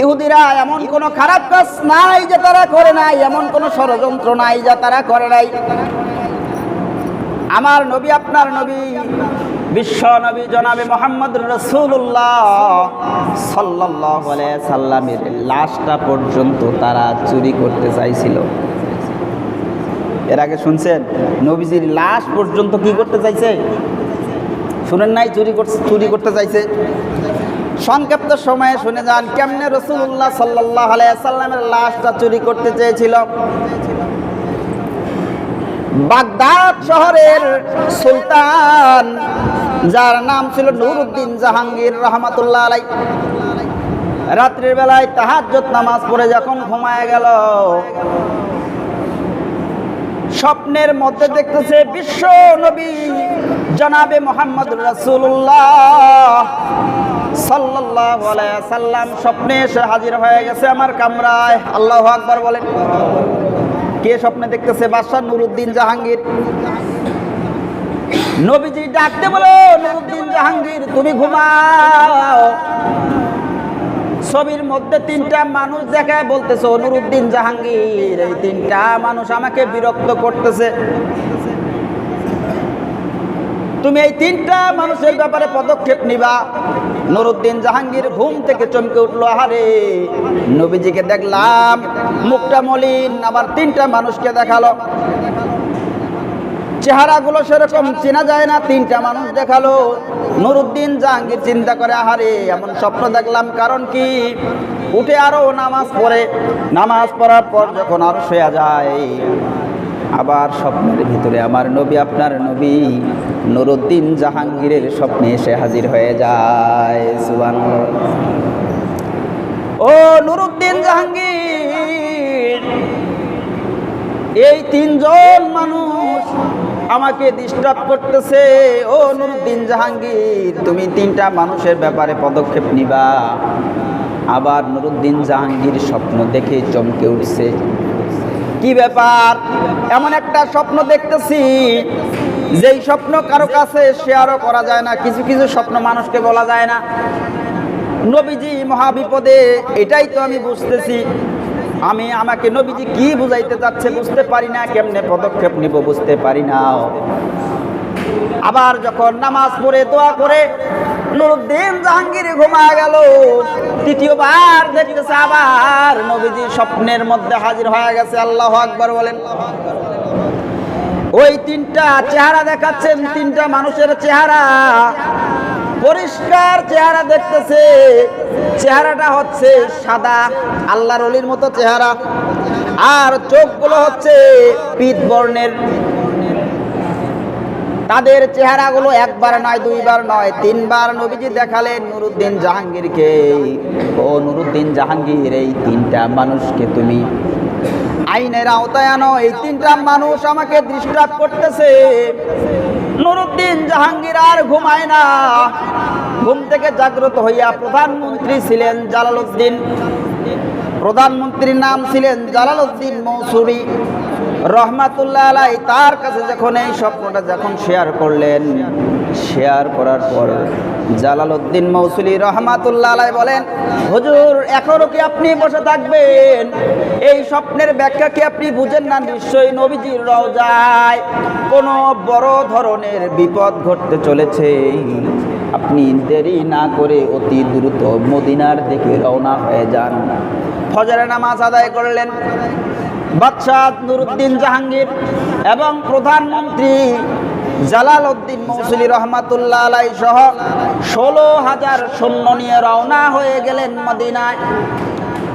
ইহুদিরা এমন কোনো খারাপ কাজ নাই যে তারা করে নাই, এমন কোনো ষড়যন্ত্র নাই যা তারা করে নাই। আমার নবী, আপনার নবী, বিশ্ব নবী জনাবে মোহাম্মদ রসুল্লাহ সাল্লাহ সাল্লামের লাশটা পর্যন্ত তারা চুরি করতে চাইছিল। এর আগে শুনছেন? নবীজির লাশ পর্যন্ত কি করতে চাইছে? শুনেন নাই চুরি চুরি করতে চাইছে? সংক্ষিপ্ত সময়ে শুনে যান, কেমনে রসুল্লাহ সাল্লাহ সাল্লামের লাশটা চুরি করতে চেয়েছিল? বাগদাদ শহরের সুলতান, যার নাম ছিল নুরুদ্দিন জাহাঙ্গীর রহমাতুল্লাহ আলাই রাত্রির বেলায় তাহাজ্জত নামাজ পড়ে যখন ঘুমায় গেল স্বপ্নের মধ্যে দেখতেছে বিশ্ব নবী জনাবে মোহাম্মদ আলাইহি সাল্লাম স্বপ্নে এসে হাজির হয়ে গেছে আমার কামরায়। আল্লাহ আকবার বলেন। কে স্বপ্নে দেখতেছে? বাদশাহ নুরুদ্দিন জাহাঙ্গীর। নবীজি ডাকতে বলো, নুরুদ্দিন জাহাঙ্গীর, তুমি ঘুমাও। ছবির মধ্যে তিনটা মানুষ দেখায় বলতেছে নুরুদ্দিন জাহাঙ্গীর, এই তিনটা মানুষ আমাকে বিরক্ত করতেছে। তুমি এই তিনটা মানুষের ব্যাপারে পদক্ষেপ নিবা। নুরুদ্দিন জাহাঙ্গীর ঘুম থেকে চমকে উঠল, আহারে, নবীজিকে দেখলাম, মুখটা মলিন, আবার তিনটা মানুষকে দেখাল। চেহারাগুলো সেরকম চেনা যায় না, তিনটা মানুষ দেখাল। নুরুদ্দিন জাহাঙ্গীর চিন্তা করে, আহারে, এমন স্বপ্ন দেখলাম। কারণ কি? উঠে আরও নামাজ পড়ে। নামাজ পড়ার পর যখন আরও শোয়া যায়, আবার স্বপ্নের ভিতরে আমার নবী, আপনার নবী নুরুদ্দিন জাহাঙ্গীরের স্বপ্নে এসে হাজির হয়ে যায়। সুবান ও নুরুদ্দিন জাহাঙ্গীর, এই তিনজন মানুষ আমাকে ডিস্টার্ব করতেছে। ও নুরুদ্দিন জাহাঙ্গীর, তুমি তিনটা মানুষের ব্যাপারে পদক্ষেপ নিবা। আবার নুরুদ্দিন জাহাঙ্গীর স্বপ্ন দেখে চমকে উঠছে। কি ব্যাপার? এমন একটা স্বপ্ন দেখতেছি, যেই স্বপ্ন কারও কাছে শেয়ারও করা যায় না, কিছু কিছু স্বপ্ন মানুষকে বলা যায় না। নবীজি মহাবিপদে, এটাই তো আমি বুঝতেছি। আমি আমাকে নবীজি কি বুঝাইতে চাচ্ছে বুঝতে পারি না, কেমনে পদক্ষেপ নিব বুঝতে পারি না। আবার যখন নামাজ পড়ে দোয়া করে, নুরুদ্দিন জাহাঙ্গীর ঘুমা গেল। তৃতীয়বার দেখতেছে আবার নবীজি স্বপ্নের মধ্যে হাজির হয়ে গেছে, আল্লাহ আকবর বলেন। ওই তিনটা চেহারা দেখাচ্ছেন, তিনটা মানুষের চেহারা। পরিষ্কার চেহারা দেখতেছে। চেহারাটা হচ্ছে সাদা, আল্লাহর অলির মতো চেহারা। আর চোখগুলো হচ্ছে পিত বর্ণের। তাদের চেহারাগুলো একবার নয়, দুইবার নয়, তিনবার নবীজি দেখালেন নুরুদ্দিন জাহাঙ্গীরকে। ও নুরুদ্দিন জাহাঙ্গীর, এই তিনটা মানুষকে তুমি আইনের আওতায় আনো। এই তিনটা মানুষ আমাকে ডিস্টার্ব করতেছে। নুরুদ্দিন জাহাঙ্গীর আর ঘুমায় না। ঘুম থেকে জাগ্রত হইয়া প্রধানমন্ত্রী ছিলেন জালালউদ্দিন প্রধানমন্ত্রীর নাম ছিলেন জালালউদ্দিন মৌসুরি রহমাতুল্লাহ আলাই তার কাছে যখন এই স্বপ্নটা যখন শেয়ার করলেন, শেয়ার করার পর জালালউদ্দিন মৌসুলি রহমাতুল্লাহ আলাই বলেন, হুজুর এখনও কি আপনি বসে থাকবেন? এই স্বপ্নের ব্যাখ্যা কি আপনি বুঝেন না? নিশ্চয়ই নবীজির রওজায় কোনো বড় ধরনের বিপদ ঘটতে চলেছে। আপনি দেরি না করে অতি দ্রুত মদিনার দিকে রওনা হয়ে যান। ফজরের নামাজ আদায় করলেন। বাদশাহ নুরুদ্দিন জাহাঙ্গীর এবং প্রধানমন্ত্রী জালাল উদ্দিন মৌসুলি রহমাতুল্লাহ আলাই সহ ষোলো হাজার সৈন্য নিয়ে রওনা হয়ে গেলেন মদিনায়।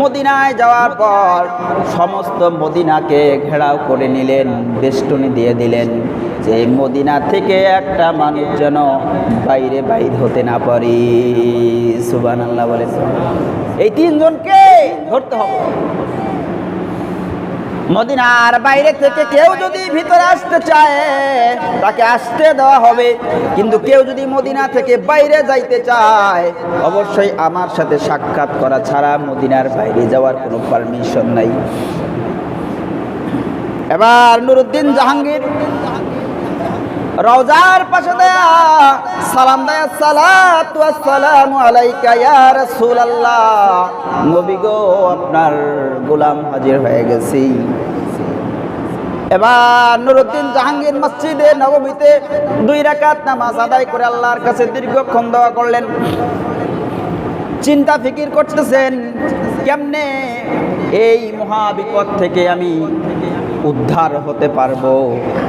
মদিনায় যাওয়ার পর সমস্ত মদিনাকে ঘেরাও করে নিলেন, বেষ্টনী দিয়ে দিলেন যে মদিনা থেকে একটা মানুষ যেন বাইরে বাইর হতে না পারি। সুবান আল্লাহ বলেন। এই তিনজনকে ধরতে হবে। মদিনার বাইরে থেকে কেউ যদি ভিতরে আসতে চায়, তাকে আসতে দেওয়া হবে। কিন্তু কেউ যদি মদিনা থেকে বাইরে যাইতে চায়, অবশ্যই আমার সাথে সাক্ষাৎ করা ছাড়া মদিনার বাইরে যাওয়ার কোনো পারমিশন নাই। এবার নুরুদ্দিন জাহাঙ্গীর রওজার পাশে দেয়া, সালাম দেয়া, সালাতু আলাইকা ইয়া রাসূলুল্লাহ। নবী গো, আপনার গোলাম হাজির হয়ে গেছি। এবার নুরুদ্দিন জাহাঙ্গীর মসজিদে, নবমীতে দুই রাকাত নামাজ আদায় করে আল্লাহর কাছে দীর্ঘক্ষণ দোয়া করলেন। চিন্তা ফিকির করতেছেন, কেমনে এই মহাবিপদ থেকে আমি উদ্ধার হতে পারব।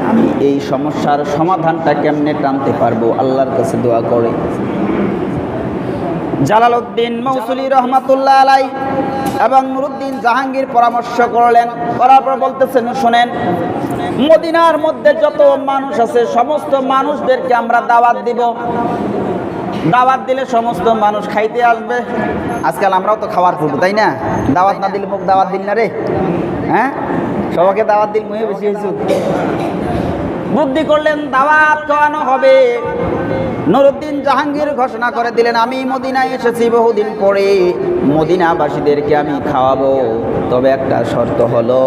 আমি এই সমস্যার সমাধানটা কেমনে টানতে পারব? আল্লাহর কাছে দোয়া করে। জালালউদ্দিন মৌসুলি রহমাতুল্লাহ আলাই এবং নুরুদ্দিন জাহাঙ্গীর পরামর্শ করলেন। করার পর বলতেছেন, শোনেন, মদিনার মধ্যে যত মানুষ আছে, সমস্ত মানুষদেরকে আমরা দাওয়াত দিব। দাওয়াত দিলে সমস্ত মানুষ খাইতে আসবে। আজকাল আমরাও তো খাবার করব তাই না? দাওয়াত না দিলে মুখ দাওয়াত দিল না রে। হ্যাঁ? সবাইকে দাওয়াত দিল মুহে বেশি হয়েছে। বুদ্ধি করলেন, দাওয়াত খাওয়ানো হবে। নুরুদ্দিন জাহাঙ্গীর ঘোষণা করে দিলেন, আমি মদিনায় এসেছি বহুদিন পরে, মদিনাবাসীদেরকে আমি খাওয়াবো। তবে একটা শর্ত হলো,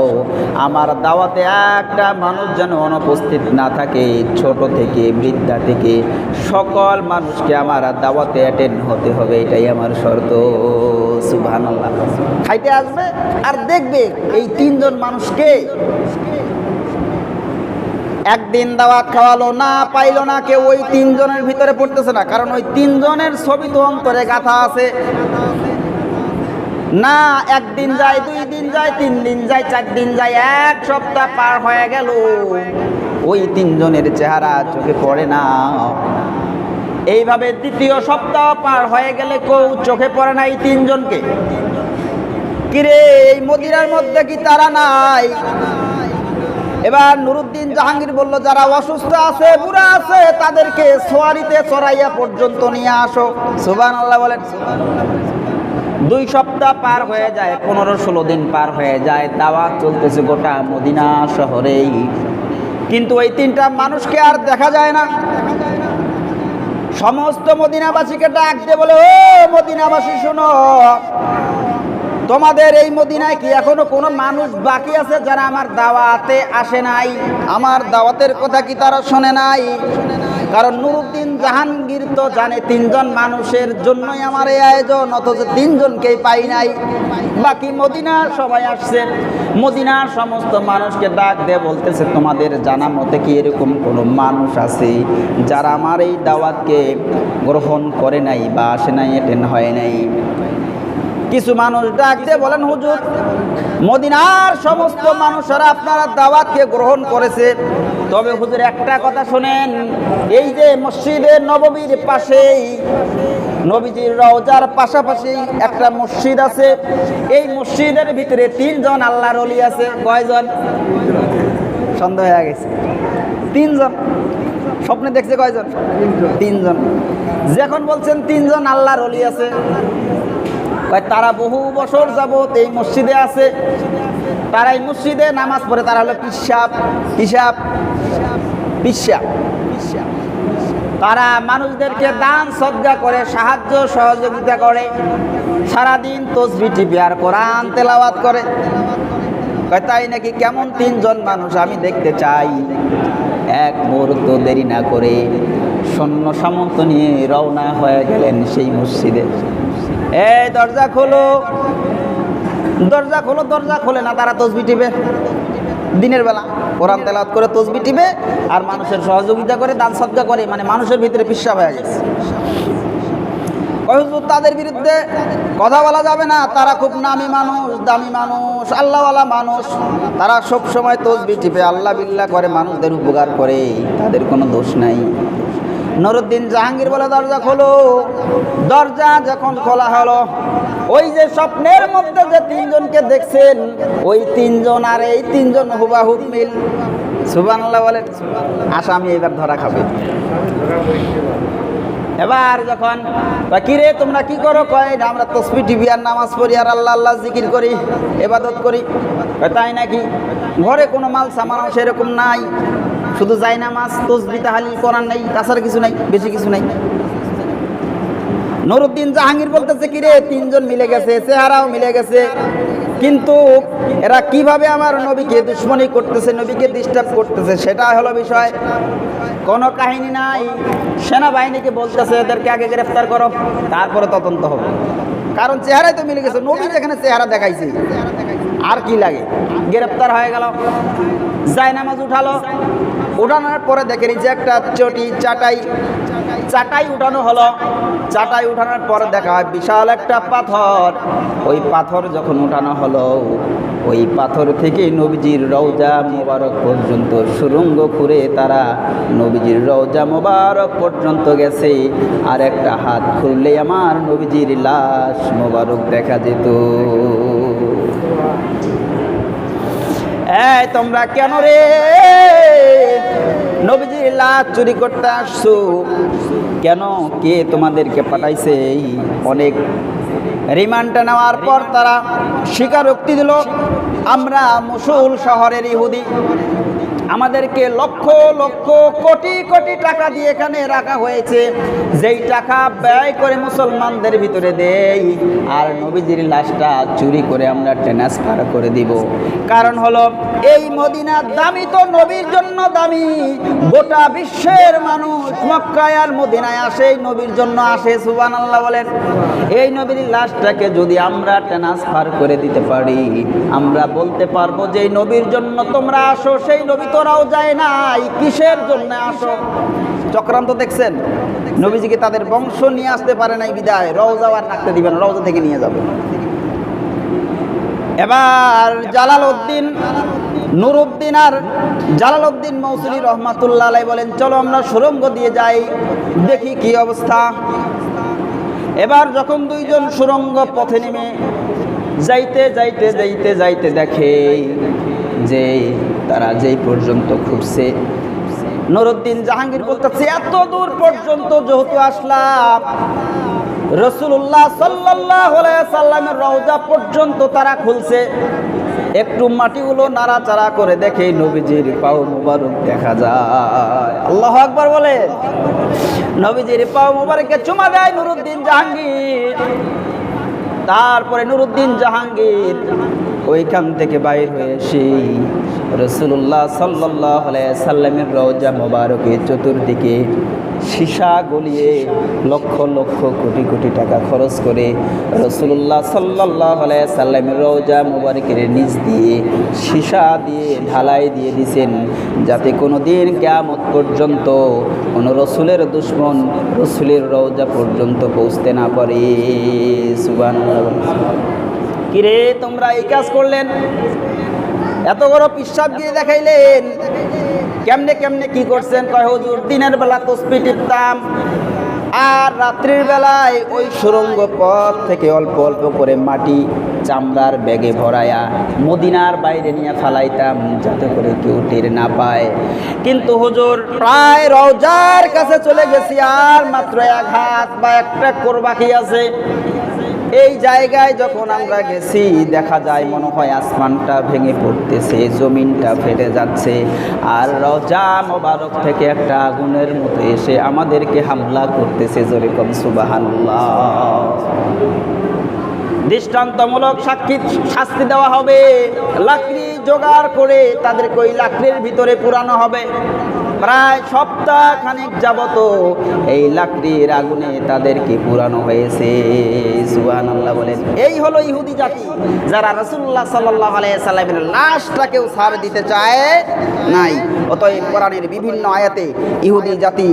আমার দাওয়াতে একটা মানুষ যেন অনুপস্থিত না থাকে, ছোট থেকে, বৃদ্ধা থেকে, সকল মানুষকে আমার দাওয়াতে অ্যাটেন্ড হতে হবে, এটাই আমার শর্ত। খাইতে আসবে আর দেখবে এই তিনজন মানুষকে একদিন দাওয়াত খাওয়ালো, না পাইলো না, কেউ ওই তিনজনের ভিতরে পড়তেছে না, কারণ ওই তিনজনের ছবি তো অন্তরে গাথা আছে। না, একদিন যায়, দুই দিন যায়, তিন দিন যায়, চার দিন যায়, এক সপ্তাহ পার হয়ে গেল। ওই তিনজনের চেহারা চোখে পড়ে না। এইভাবে দ্বিতীয় সপ্তাহ পার হয়ে গেলে কেউ চোখে পড়ে নাই তিনজনকে। কিরে, এই মদিনার মধ্যে কি তারা নাই? এবার নুরুদ্দিন জাহাঙ্গীর বলল, যারা অসুস্থ আছে, বুড়া আছে, তাদেরকে সোয়ারিতে চড়াইয়া পর্যন্ত নিয়ে আসো। সুবান আল্লাহ বলেন। দুই সপ্তাহ পার হয়ে যায়, পনেরো ষোলো দিন পার হয়ে যায়, দাওয়াত চলতেছে গোটা মদিনা শহরেই। কিন্তু ওই তিনটা মানুষকে আর দেখা যায় না। সমস্ত মদিনাবাসীকে ডাক দিয়ে বলে, ও মদিনাবাসী, শোনো। তোমাদের এই মদিনায় কি এখনও কোনো মানুষ বাকি আছে যারা আমার দাওয়াতে আসে নাই? আমার দাওয়াতের কথা কি তারা শোনে নাই? কারণ নুরুদ্দিন জাহাঙ্গীর তো জানে তিনজন মানুষের জন্যই আমার এই আয়োজন, অথচ তিনজনকেই পাই নাই। বাকি মদিনার সবাই আসছে। মদিনার সমস্ত মানুষকে ডাক দিয়ে বলতেছে, তোমাদের জানা মতে কি এরকম কোনো মানুষ আছে যারা আমার এই দাওয়াতকে গ্রহণ করে নাই বা আসে নাই অ্যাটেন্ড হয় নাই? কিছু মানুষ ডাক দিয়ে বলেন, হুজুর, মদিনার সমস্ত মানুষেরা আপনারা দাওয়াতকে গ্রহণ করেছে। তবে হুজুর, একটা কথা শোনেন, এই যে মসজিদের নববীর পাশেই, নবীজির রওজার পাশাপাশি একটা মসজিদ আছে। এই মসজিদের ভিতরে তিনজন আল্লাহর অলি আছে। কয়জন? সন্দেহ হয়ে গেছে। তিনজন। স্বপ্নে দেখছে কয়জন? তিনজন। যখন বলছেন তিনজন আল্লাহর অলি আছে তারা বহু বছর যাবত এই মসজিদে আছে। তারা এই মসজিদে নামাজ পড়ে, তারা হলো পিসাব হিসাব পিসাব তারা মানুষদেরকে দান সজ্জা করে, সাহায্য, সহযোগিতা করে, সারাদিন তসবি টিপি আর কোরআন তেলাওয়াত করে। তাই নাকি কেমন তিনজন মানুষ আমি দেখতে চাই। এক মুহূর্ত দেরি না করে সৈন্য সামন্ত নিয়ে রওনা হয়ে গেলেন সেই মসজিদে। এই দরজা খোলো। দরজা খোলো, দরজা খোলে না, তারা তসবি টিপে। দিনের বেলা কোরআন তেলাত করে তসবি টিপে আর মানুষের সহযোগিতা করে, দান সজ্জা করে মানে মানুষের ভিতরে পিসা হয়ে গেছে। তাদের বিরুদ্ধে কথা বলা যাবে না, তারা খুব নামি মানুষ, দামি মানুষ, আল্লাহওয়ালা মানুষ। তারা সব সময় তসবি টিপে, আল্লাহ বিল্লাহ করে, মানুষদের উপকার করে, তাদের কোনো দোষ নাই। নুরুদ্দিন জাহাঙ্গীর বলে দরজা খোলো। দরজা যখন খোলা হলো ওই যে স্বপ্নের মধ্যে যে তিনজনকে দেখছেন ওই তিনজন আর এই তিনজন হুবাহুব মিল। সুবানাল্লাহ বলেন আসামি এবার ধরা খাবে। এবার যখন কয়, কি তোমরা কি করো? কয় "না, আমরা তসবি টিভি আর নামাজ পড়ি আর আল্লাহ আল্লাহ জিকির করি এবাদত করি। তাই নাকি? ঘরে কোনো মাল সামানো সেরকম নাই। শুধু যাই নামাজ তসবি, তাহালিল করার নেই, তাছাড়া কিছু নাই, বেশি কিছু নাই। নুরুদ্দিন জাহাঙ্গীর বলতেছে কি রে তিনজন মিলে গেছে, চেহারাও মিলে গেছে। কিন্তু এরা কীভাবে আমার নবীকে দুশ্মনী করতেছে, নবীকে ডিস্টার্ব করতেছে, সেটা হলো বিষয়। কোনো কাহিনী নাই। সেনাবাহিনীকে বলতেছে, এদেরকে আগে গ্রেফতার করো, তারপরে তদন্ত হবে। কারণ চেহারাই তো মিলে গেছে নবী যেখানে চেহারা দেখাইছে, আর কি লাগে? গ্রেফতার হয়ে গেল। জায়নামাজ উঠালো। উঠানোর পরে দেখে যে একটা চটি, চাটাই চাটাই উঠানো হলো। চাটাই উঠানোর পরে দেখা হয় বিশাল একটা পাথর। ওই পাথর যখন উঠানো হলো, ওই পাথর থেকে নবীজির রওজা মোবারক পর্যন্ত সুরঙ্গ করে তারা নবীজির রওজা মোবারক পর্যন্ত গেছে। আর একটা হাত খুললে আমার নবীজির লাশ মোবারক দেখা যেত। এই তোমরা কেন রে? নবীজির লাশ চুরি করতে আসছো। কেন? কে তোমাদেরকে পাঠাইছে? এই অনেক রিমান্ডটা নেওয়ার পর তারা স্বীকারোক্তি দিল, আমরা মুসুল শহরের ইহুদি। আমাদেরকে লক্ষ লক্ষ, কোটি কোটি টাকা দিয়ে এখানে রাখা হয়েছে। যেই টাকা ব্যয় করে মুসলমানদের ভিতরে দেই, আর নবীজির লাশটা চুরি করে আমরা ট্রান্সফার করে দিব। কারণ হলো, এই মদিনার দামি তো নবীর জন্য দামি। গোটা বিশ্বের মানুষ মক্কায় আর মদিনায় আসে, এই নবীর জন্য আসে সুবান আল্লাহ বলেন। এই নবীর লাশটাকে যদি আমরা ট্রান্সফার করে দিতে পারি, আমরা বলতে পারব যে নবীর জন্য তোমরা আসো, সেই নবী তোরাও যায় নাই, কিসের জন্য আসো? চক্রান্ত দেখছেন? নবীজিকে তাদের বংশ নিয়ে আসতে পারে নাই বিদায় রওজাও আর রাখতে দিবেন রওজা থেকে নিয়ে যাবে। এবার জালাল উদ্দিন নুরুদ্দিন আর জালাল উদ্দিন মৌসুলি রহমাতুল্লাহ বলেন, চলো আমরা সুরঙ্গ দিয়ে যাই, দেখি কি অবস্থা। এবার যখন দুইজন সুরঙ্গ পথে নেমে যাইতে যাইতে যাইতে যাইতে দেখে যে তারা যেই পর্যন্ত খুঁজছে নুরুদ্দিন জাহাঙ্গীর বলতেছে, এত দূর পর্যন্ত যেহেতু আসলাম রসুল্লাহ সাল্লাহ সাল্লামের রওজা পর্যন্ত তারা খুলছে। একটু মাটিগুলো নাড়াচাড়া করে দেখে নবীজির পাও মুবারক দেখা যায়। আল্লাহ আকবার বলে। নবীজির পাও মুবারককে চুমা দেয় নুরুদ্দিন জাহাঙ্গীর। তারপরে নুরুদ্দিন জাহাঙ্গীর ওইখান থেকে বাইর হয়ে সেই রসুল্লাহ সাল্লাহ সাল্লামের রওজা মোবারকে চতুর্দিকে সীসা গলিয়ে লক্ষ লক্ষ কোটি কোটি টাকা খরচ করে রসুল্লাহ সাল্লাহ সাল্লামের রওজা মোবারকের নিচ দিয়ে সীসা দিয়ে ঢালাই দিয়ে দিছেন যাতে কোনো দিন কেয়ামত পর্যন্ত কোনো রসুলের দুশ্মন রসুলের রওজা পর্যন্ত পৌঁছতে না পারে। সুবান কিরে, তোমরা এই কাজ করলেন? এত বড় পিসাব দিয়ে দেখাইলেন। কেমনে কেমনে কি করছেন? কয়, হুজুর, দিনের বেলা তসপি টিপতাম, আর রাত্রির বেলায় ওই সুরঙ্গ পথ থেকে অল্প অল্প করে মাটি চামড়ার ব্যাগে ভরায়া মদিনার বাইরে নিয়ে ফালাইতাম, যাতে করে কেউ টের না পায়। কিন্তু হুজুর, প্রায় রওজার কাছে চলে গেছি, আর মাত্র এক হাত বা একটা কোর বাকি আছে। এই জায়গায় যখন আমরা গেছি, দেখা যায় মনে হয় আসমানটা ভেঙে পড়তেছে, জমিনটা ফেটে যাচ্ছে। আর রজা মোবারক থেকে একটা আগুনের মতো এসে আমাদেরকে হামলা করতেছে, জোরে কম সুবাহান্লাহ দৃষ্টান্তমূলক সাক্ষী, শাস্তি দেওয়া হবে। লাকড়ি জোগাড় করে তাদেরকে ওই লাকড়ির ভিতরে পুরানো হবে। প্রায় সপ্তাহ খানিক যাবত এই লাকড়ির আগুনে তাদেরকে পুরানো হয়েছে। সুহান আল্লাহ বলেন, এই হলো ইহুদি জাতি যারা রসুল্লাহ সাল্লাহ আলাইসাল্লামের লাশটাকেও সার দিতে চায় নাই। অতএব কোরআনের বিভিন্ন আয়াতে ইহুদি জাতি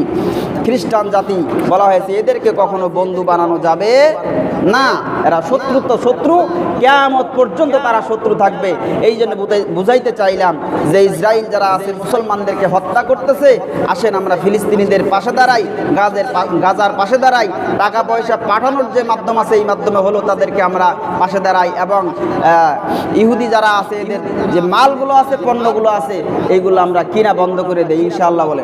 খ্রিস্টান জাতি বলা হয়েছে, এদেরকে কখনো বন্ধু বানানো যাবে না। এরা শত্রু তো শত্রু, কেয়ামত পর্যন্ত তারা শত্রু থাকবে। এই জন্য বুঝাই- বুঝাইতে চাইলাম যে ইসরায়েল যারা আছে, মুসলমানদেরকে হত্যা করতেছে, আসেন আমরা ফিলিস্তিনিদের পাশে দাঁড়াই, গাজের গাজার পাশে দাঁড়াই টাকা পয়সা পাঠানোর যে মাধ্যম আছে, এই মাধ্যমে হলো তাদেরকে আমরা পাশে দাঁড়াই এবং ইহুদি যারা আছে, এদের যে মালগুলো আছে, পণ্যগুলো আছে, এইগুলো আমরা কিনা বন্ধ করে দেই, ইনশাআল্লাহ বলে